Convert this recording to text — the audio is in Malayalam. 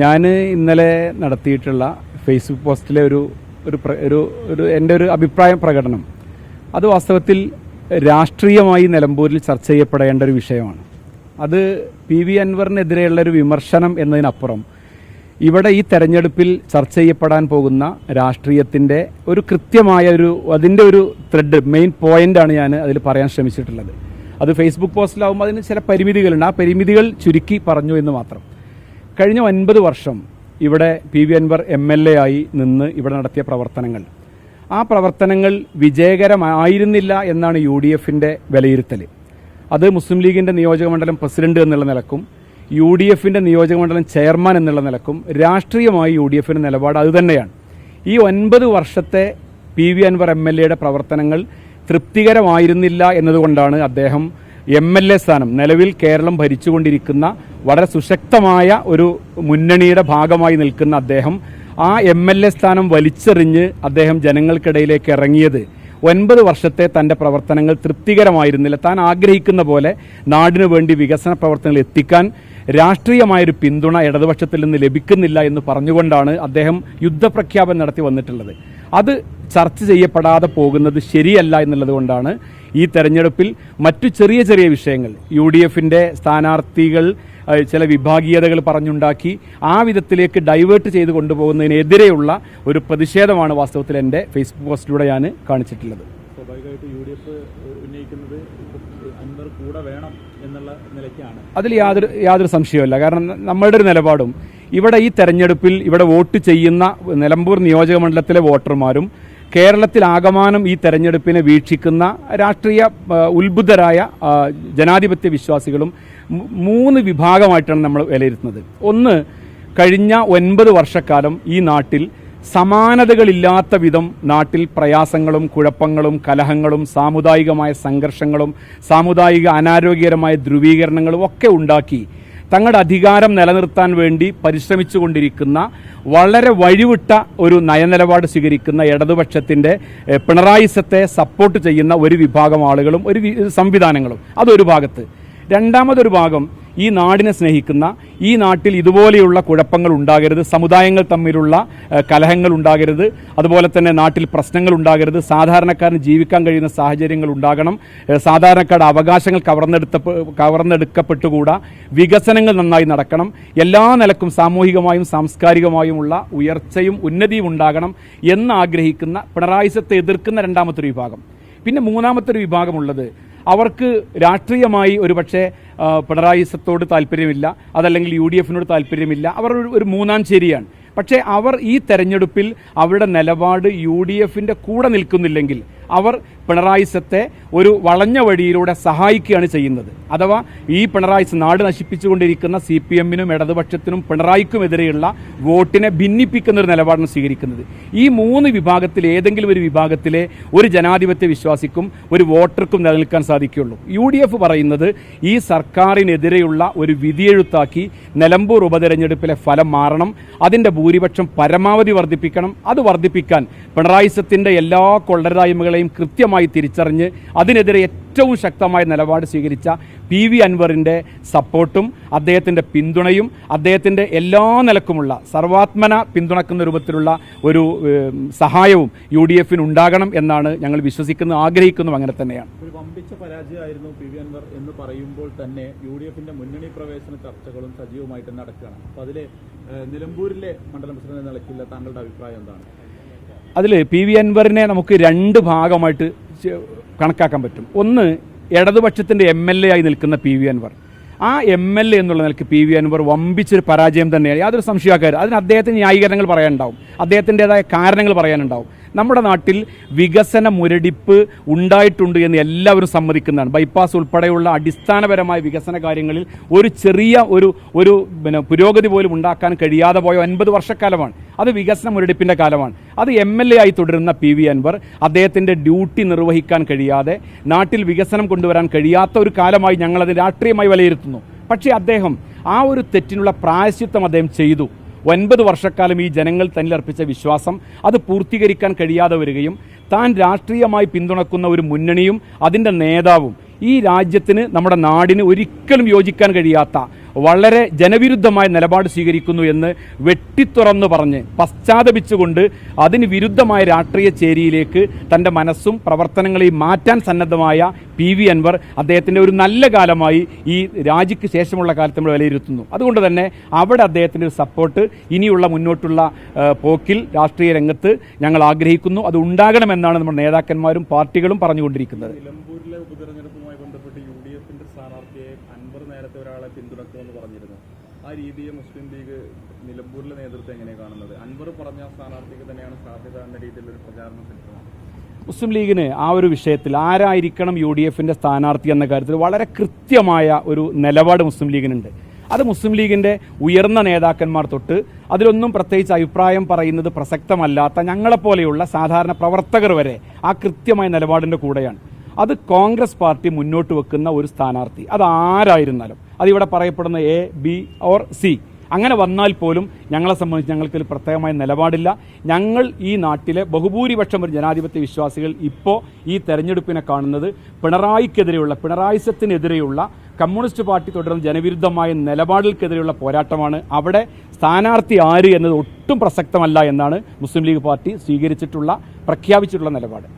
ഞാൻ ഇന്നലെ നടത്തിയിട്ടുള്ള ഫേസ്ബുക്ക് പോസ്റ്റിലെ ഒരു ഒരു ഒരു ഒരു എന്റെ ഒരു അഭിപ്രായ പ്രകടനം. അത് വാസ്തവത്തിൽ രാഷ്ട്രീയമായി നിലമ്പൂരിൽ ചർച്ച ചെയ്യപ്പെടേണ്ട ഒരു വിഷയമാണ്. അത് പി വി അൻവറിനെതിരെയുള്ള ഒരു വിമർശനം എന്നതിനപ്പുറം ഇവിടെ ഈ തെരഞ്ഞെടുപ്പിൽ ചർച്ച ചെയ്യപ്പെടാൻ പോകുന്ന രാഷ്ട്രീയത്തിന്റെ ഒരു കൃത്യമായ ഒരു അതിന്റെ ഒരു ത്രെഡ് മെയിൻ പോയിന്റാണ് ഞാൻ അതിൽ പറയാൻ ശ്രമിച്ചിട്ടുള്ളത്. അത് ഫേസ്ബുക്ക് പോസ്റ്റിലാവുമ്പോൾ അതിന് ചില പരിമിതികളുണ്ട്. ആ പരിമിതികൾ ചുരുക്കി പറഞ്ഞു എന്ന് മാത്രം. കഴിഞ്ഞ ഒൻപത് വർഷം ഇവിടെ P V Anvar M L A ആയി നിന്ന് ഇവിടെ നടത്തിയ പ്രവർത്തനങ്ങൾ. ആ പ്രവർത്തനങ്ങൾ വിജയകരമായിരുന്നില്ല എന്നാണ് യു ഡി എഫിന്റെ വിലയിരുത്തൽ. അത് മുസ്ലിം ലീഗിന്റെ നിയോജകമണ്ഡലം പ്രസിഡന്റ് എന്നുള്ള നിലക്കും യു ഡി എഫിന്റെ നിയോജകമണ്ഡലം ചെയർമാൻ എന്നുള്ള നിലക്കും രാഷ്ട്രീയമായി യു ഡി എഫിന്റെ നിലപാട് അതുതന്നെയാണ് ഈ ഒൻപത് വർഷത്തെ P V Anvar M L എയുടെ പ്രവർത്തനങ്ങൾ തൃപ്തികരമായിരുന്നില്ല എന്നതുകൊണ്ടാണ് അദ്ദേഹം എം എൽ എ സ്ഥാനം നിലവിൽ കേരളം ഭരിച്ചുകൊണ്ടിരിക്കുന്ന വളരെ സുശക്തമായ ഒരു മുന്നണിയുടെ ഭാഗമായി നിൽക്കുന്ന അദ്ദേഹം ആ എം എൽ എ സ്ഥാനം വലിച്ചെറിഞ്ഞ് അദ്ദേഹം ജനങ്ങൾക്കിടയിലേക്ക് ഇറങ്ങിയത് ഒൻപത് വർഷത്തെ തന്റെ പ്രവർത്തനങ്ങൾ തൃപ്തികരമായിരുന്നില്ല. താൻ ആഗ്രഹിക്കുന്ന പോലെ നാടിനു വേണ്ടി വികസന പ്രവർത്തനങ്ങൾ എത്തിക്കാൻ രാഷ്ട്രീയമായൊരു പിന്തുണ ഇടതുപക്ഷത്തിൽ നിന്ന് ലഭിക്കുന്നില്ല എന്ന് പറഞ്ഞുകൊണ്ടാണ് അദ്ദേഹം യുദ്ധപ്രഖ്യാപനം നടത്തി വന്നിട്ടുള്ളത്. അത് ചർച്ച ചെയ്യപ്പെടാതെ പോകുന്നത് ശരിയല്ല എന്നുള്ളത് കൊണ്ടാണ് ഈ തെരഞ്ഞെടുപ്പിൽ മറ്റു ചെറിയ ചെറിയ വിഷയങ്ങൾ യു ഡി എഫിന്റെ സ്ഥാനാർത്ഥികൾ ചില വിഭാഗീയതകൾ പറഞ്ഞുണ്ടാക്കി ആ വിധത്തിലേക്ക് ഡൈവേർട്ട് ചെയ്ത് കൊണ്ടുപോകുന്നതിനെതിരെയുള്ള ഒരു പ്രതിഷേധമാണ് വാസ്തവത്തിൽ എന്റെ ഫേസ്ബുക്ക് പോസ്റ്റിലൂടെ ഞാൻ കാണിച്ചിട്ടുള്ളത്. അതിൽ യാതൊരു യാതൊരു സംശയവുമില്ല. കാരണം നമ്മളുടെ ഒരു നിലപാടും ഇവിടെ ഈ തെരഞ്ഞെടുപ്പിൽ ഇവിടെ വോട്ട് ചെയ്യുന്ന നിലമ്പൂർ നിയോജക മണ്ഡലത്തിലെ വോട്ടർമാരും കേരളത്തിൽ ആകമാനം ഈ തെരഞ്ഞെടുപ്പിനെ വീക്ഷിക്കുന്ന രാഷ്ട്രീയ ഉത്ഭുതരായ ജനാധിപത്യ വിശ്വാസികളും മൂന്ന് വിഭാഗമായിട്ടാണ് നമ്മൾ വിലയിരുത്തുന്നത്. ഒന്ന് കഴിഞ്ഞ ഒൻപത് വർഷക്കാലം ഈ നാട്ടിൽ സമാനതകളില്ലാത്ത വിധം നാട്ടിൽ പ്രയാസങ്ങളും കുഴപ്പങ്ങളും കലഹങ്ങളും സാമുദായികമായ സംഘർഷങ്ങളും സാമുദായിക അനാരോഗ്യകരമായ ധ്രുവീകരണങ്ങളും ഒക്കെ ഉണ്ടാക്കി തങ്ങളുടെ അധികാരം നിലനിർത്താൻ വേണ്ടി പരിശ്രമിച്ചുകൊണ്ടിരിക്കുന്ന വളരെ വഴിവിട്ട ഒരു നയനിലപാട് സ്വീകരിക്കുന്ന ഇടതുപക്ഷത്തിന്റെ പിണറായിസത്തെ സപ്പോർട്ട് ചെയ്യുന്ന ഒരു വിഭാഗം ആളുകളും ഒരു സംവിധാനങ്ങളും. അതൊരു ഭാഗത്ത്. രണ്ടാമതൊരു ഭാഗം ഈ നാടിനെ സ്നേഹിക്കുന്ന ഈ നാട്ടിൽ ഇതുപോലെയുള്ള കുഴപ്പങ്ങൾ ഉണ്ടാകരുത് സമുദായങ്ങൾ തമ്മിലുള്ള കലഹങ്ങൾ ഉണ്ടാകരുത് അതുപോലെ തന്നെ നാട്ടിൽ പ്രശ്നങ്ങൾ ഉണ്ടാകരുത് സാധാരണക്കാരന് ജീവിക്കാൻ കഴിയുന്ന സാഹചര്യങ്ങൾ ഉണ്ടാകണം സാധാരണക്കാരുടെ അവകാശങ്ങൾ കവർന്നെടുത്ത കവർന്നെടുക്കപ്പെട്ടുകൂടാ വികസനങ്ങൾ നന്നായി നടക്കണം എല്ലാ നിലക്കും സാമൂഹികമായും സാംസ്കാരികമായുമുള്ള ഉയർച്ചയും ഉന്നതിയും ഉണ്ടാകണം എന്നാഗ്രഹിക്കുന്ന പിണറായിസത്തെ എതിർക്കുന്ന രണ്ടാമത്തൊരു വിഭാഗം. പിന്നെ മൂന്നാമത്തെ ഒരു വിഭാഗമുള്ളത് അവർക്ക് രാഷ്ട്രീയമായി ഒരുപക്ഷെ പിണറായിസത്തോട് താല്പര്യമില്ല അതല്ലെങ്കിൽ യു ഡി എഫിനോട് താല്പര്യമില്ല. അവർ ഒരു- മൂന്നാം ചേരിയാണ്. പക്ഷേ അവർ ഈ തെരഞ്ഞെടുപ്പിൽ അവരുടെ നിലപാട് യു ഡി എഫിന്റെ കൂടെ നിൽക്കുന്നില്ലെങ്കിൽ അവർ പിണറായിസത്തെ ഒരു വളഞ്ഞ വഴിയിലൂടെ സഹായിക്കുകയാണ് ചെയ്യുന്നത്. അഥവാ ഈ പിണറായിസ് നാട് നശിപ്പിച്ചുകൊണ്ടിരിക്കുന്ന സി പി എമ്മിനും ഇടതുപക്ഷത്തിനും പിണറായിക്കുമെതിരെയുള്ള വോട്ടിനെ ഭിന്നിപ്പിക്കുന്ന ഒരു നിലപാടാണ് സ്വീകരിക്കുന്നത്. ഈ മൂന്ന് വിഭാഗത്തിൽ ഏതെങ്കിലും ഒരു വിഭാഗത്തിലെ ഒരു ജനാധിപത്യ വിശ്വാസിക്കും ഒരു വോട്ടർക്കും നിലനിൽക്കാൻ സാധിക്കുകയുള്ളൂ. യു ഡി എഫ് പറയുന്നത് ഈ സർക്കാരിനെതിരെയുള്ള ഒരു വിധിയെഴുത്താക്കി നിലമ്പൂർ ഉപതെരഞ്ഞെടുപ്പിലെ ഫലം മാറണം അതിന്റെ ഭൂരിപക്ഷം പരമാവധി വർദ്ധിപ്പിക്കണം അത് വർദ്ധിപ്പിക്കാൻ പിണറായിസത്തിന്റെ എല്ലാ കൊള്ളരായ്മകളെയും കൃത്യമായി തിരിച്ചറിഞ്ഞ് അതിനെതിരെ ഏറ്റവും ശക്തമായ നിലപാട് സ്വീകരിച്ച പി വി അൻവറിന്റെ സപ്പോർട്ടും അദ്ദേഹത്തിന്റെ പിന്തുണയും അദ്ദേഹത്തിന്റെ എല്ലാ നിലക്കുമുള്ള സർവാത്മന പിന്തുണക്കുന്ന രൂപത്തിലുള്ള ഒരു സഹായവും യു ഡി എഫിന് ഉണ്ടാകണം എന്നാണ് ഞങ്ങൾ വിശ്വസിക്കുന്നു ആഗ്രഹിക്കുന്നു അങ്ങനെ തന്നെയാണ്. ഒരു വമ്പിച്ച പരാജയമായിരുന്നു പി വി അൻവർ എന്ന് പറയുമ്പോൾ തന്നെ യു ഡി എഫിന്റെ മുന്നണി പ്രവേശന ചർച്ചകളും സജീവമായിട്ട് നടക്കുകയാണ്. അപ്പോൾ അതിലെ നിലമ്പൂരിലെ മണ്ഡലം പ്രസിഡന്റ് നിലയ്ക്കില്ല താങ്കളുടെ അഭിപ്രായം എന്താണ്? അതിൽ പി വി അൻവറിനെ നമുക്ക് രണ്ട് ഭാഗമായിട്ട് കണക്കാക്കാൻ പറ്റും. ഒന്ന് ഇടതുപക്ഷത്തിന്റെ എം എൽ എ ആയി നിൽക്കുന്ന പി വി അൻവർ. ആ എം എൽ എ എന്നുള്ള നിലയ്ക്ക് പി വി അൻവർ വമ്പിച്ചൊരു പരാജയം തന്നെയാണ്. യാതൊരു സംശയമാക്കാറ് അതിന് അദ്ദേഹത്തിന് ന്യായീകരണങ്ങൾ പറയാനുണ്ടാവും. അദ്ദേഹത്തിന്റെതായ കാരണങ്ങൾ പറയാനുണ്ടാവും. നമ്മുടെ നാട്ടിൽ വികസന മുരടിപ്പ് ഉണ്ടായിട്ടുണ്ട് എന്ന് എല്ലാവരും സമ്മതിക്കുന്നതാണ്. ബൈപ്പാസ് ഉൾപ്പെടെയുള്ള അടിസ്ഥാനപരമായ വികസന കാര്യങ്ങളിൽ ഒരു ചെറിയ ഒരു ഒരു പിന്നെ പുരോഗതി പോലും ഉണ്ടാക്കാൻ കഴിയാതെ പോയ ഒൻപത് വർഷക്കാലമാണ്. അത് വികസന മുരടിപ്പിന്റെ കാലമാണ്. അത് എം എൽ എ ആയി തുടരുന്ന പി വി അൻവർ അദ്ദേഹത്തിന്റെ ഡ്യൂട്ടി നിർവഹിക്കാൻ കഴിയാതെ നാട്ടിൽ വികസനം കൊണ്ടുവരാൻ കഴിയാത്ത ഒരു കാലമായി ഞങ്ങളത് രാഷ്ട്രീയമായി വിലയിരുത്തുന്നു. പക്ഷേ അദ്ദേഹം ആ ഒരു തെറ്റിനുള്ള പ്രായശ്ചിത്തം അദ്ദേഹം ചെയ്തു. ഒൻപത് വർഷക്കാലം ഈ ജനങ്ങൾ തന്നിൽ അർപ്പിച്ച വിശ്വാസം അത് പൂർത്തീകരിക്കാൻ കഴിയാതെ വരികയും താൻ രാഷ്ട്രീയമായി പിന്തുണക്കുന്ന ഒരു മുന്നണിയും അതിന്റെ നേതാവും ഈ രാജ്യത്തിന് നമ്മുടെ നാടിന് ഒരിക്കലും യോജിക്കാൻ കഴിയാത്ത വളരെ ജനവിരുദ്ധമായ നിലപാട് സ്വീകരിക്കുന്നു എന്ന് വെട്ടിത്തുറന്നു പറഞ്ഞ് പശ്ചാത്തപിച്ചുകൊണ്ട് അതിന് വിരുദ്ധമായ രാഷ്ട്രീയ ചേരിയിലേക്ക് തന്റെ മനസ്സും പ്രവർത്തനങ്ങളെയും മാറ്റാൻ സന്നദ്ധമായ പി വി അൻവർ അദ്ദേഹത്തിന്റെ ഒരു നല്ല കാലമായി ഈ രാജിക്ക് ശേഷമുള്ള കാലത്ത് നമ്മൾ വിലയിരുത്തുന്നു. അതുകൊണ്ട് തന്നെ അവിടെ അദ്ദേഹത്തിന്റെ ഒരു സപ്പോർട്ട് ഇനിയുള്ള മുന്നോട്ടുള്ള പോക്കിൽ രാഷ്ട്രീയ രംഗത്ത് ഞങ്ങൾ ആഗ്രഹിക്കുന്നു. അത് ഉണ്ടാകണമെന്നാണ് നമ്മുടെ നേതാക്കന്മാരും പാർട്ടികളും പറഞ്ഞുകൊണ്ടിരിക്കുന്നത് നിലമ്പൂരിലെ ഉപതെരഞ്ഞെടുപ്പുമായി ബന്ധപ്പെട്ട് യു ഡി എഫിന്റെ സ്ഥാനാർത്ഥിയെ അൻവർ നേരത്തെ ഒരാളെ പിന്തുണക്കുമെന്ന് പറഞ്ഞിരുന്നു. ആ രീതിയെ മുസ്ലിം ലീഗ് നിലമ്പൂരിലെ നേതൃത്വം എങ്ങനെയാണ് കാണുന്നത്? അൻവർ പറഞ്ഞ സ്ഥാനാർത്ഥിക്ക് തന്നെയാണ് സാധ്യത എന്ന രീതിയിലൊരു പ്രചാരണം ശക്തമാണ് മുസ്ലിം ലീഗിന് ആ ഒരു വിഷയത്തിൽ ആരായിരിക്കണം യു ഡി എഫിന്റെ സ്ഥാനാർത്ഥി എന്ന കാര്യത്തിൽ വളരെ കൃത്യമായ ഒരു നിലപാട് മുസ്ലിം ലീഗിനുണ്ട്. അത് മുസ്ലിം ലീഗിന്റെ ഉയർന്ന നേതാക്കന്മാർ തൊട്ട് അതിലൊന്നും പ്രത്യേകിച്ച് അഭിപ്രായം പറയുന്നത് പ്രസക്തമല്ലാത്ത ഞങ്ങളെപ്പോലെയുള്ള സാധാരണ പ്രവർത്തകർ വരെ ആ കൃത്യമായ നിലപാടിന്റെ കൂടെയാണ്. അത് കോൺഗ്രസ് പാർട്ടി മുന്നോട്ട് വെക്കുന്ന ഒരു സ്ഥാനാർത്ഥി. അത് ആരായിരുന്നാലും. അതിവിടെ പറയപ്പെടുന്ന എ ബി ഓർ സി. അങ്ങനെ വന്നാൽ പോലും ഞങ്ങളെ സംബന്ധിച്ച് ഞങ്ങൾക്ക് പ്രത്യേകമായ നിലപാടില്ല. ഞങ്ങൾ ഈ നാട്ടിലെ ബഹുഭൂരിപക്ഷം ഒരു ജനാധിപത്യ വിശ്വാസികൾ ഇപ്പോൾ ഈ തെരഞ്ഞെടുപ്പിനെ കാണുന്നത് പിണറായിക്കെതിരെയുള്ള പിണറായിസത്തിനെതിരെയുള്ള കമ്മ്യൂണിസ്റ്റ് പാർട്ടി തുടരുന്ന ജനവിരുദ്ധമായ നിലപാടുകൾക്കെതിരെയുള്ള പോരാട്ടമാണ്. അവിടെ സ്ഥാനാർത്ഥി ആര് എന്നത് ഒട്ടും പ്രസക്തമല്ല എന്നാണ് മുസ്ലിം ലീഗ് പാർട്ടി സ്വീകരിച്ചിട്ടുള്ള പ്രഖ്യാപിച്ചിട്ടുള്ള നിലപാട്.